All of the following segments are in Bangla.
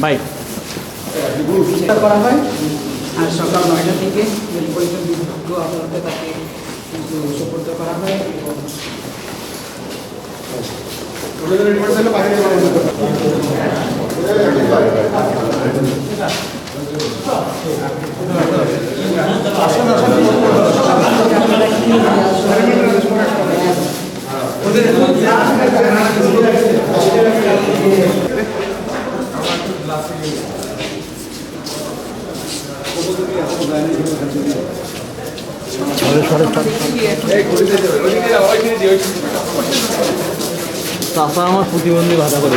ভাই। চেষ্টা করা হয় আর সকাল নয়টা থেকে রেল পরিষদ বিভাগ আদালতে তাকে সুপর্দ করা হয় এবং বাইরে চাষা আমার প্রতিবন্ধী ভাতা করে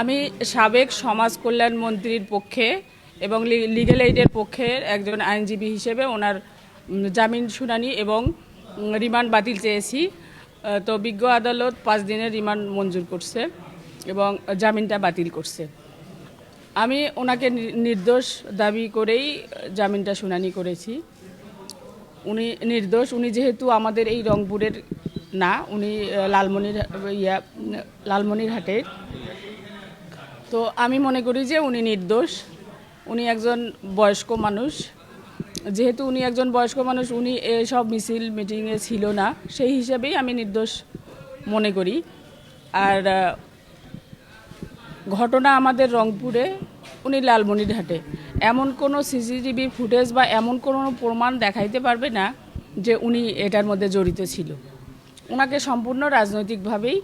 আমি সাবেক সমাজ কল্যাণ মন্ত্রীর পক্ষে এবং লিগেল এইডের পক্ষে একজন আইনজীবী হিসেবে ওনার জামিন শুনানি এবং রিমান্ড বাতিল চেয়েছি। তো বিজ্ঞ আদালত পাঁচ দিনের রিমান্ড মঞ্জুর করছে এবং জামিনটা বাতিল করছে। আমি ওনাকে নির্দোষ দাবি করেই জামিনটা শুনানি করেছি। উনি নির্দোষ, উনি যেহেতু আমাদের এই রংপুরের না, উনি লালমনির, ইয়া লালমনিরহাটের তো আমি মনে করি যে উনি নির্দোষ, উনি একজন বয়স্ক মানুষ। যেহেতু উনি একজন বয়স্ক মানুষ, উনি এসব মিছিল, মিটিংয়ে ছিল না, সেই হিসাবেই আমি নির্দোষ মনে করি। আর ঘটনা আমাদের রংপুরে, উনি লালমনিরহাটে। এমন কোনো সিসিটিভি ফুটেজ বা এমন কোনো প্রমাণ দেখাইতে পারবে না যে উনি এটার মধ্যে জড়িত ছিল। ওনাকে সম্পূর্ণ রাজনৈতিকভাবেই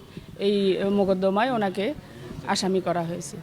এই মোকদ্দমায় ওনাকে আসামি করা হয়েছে।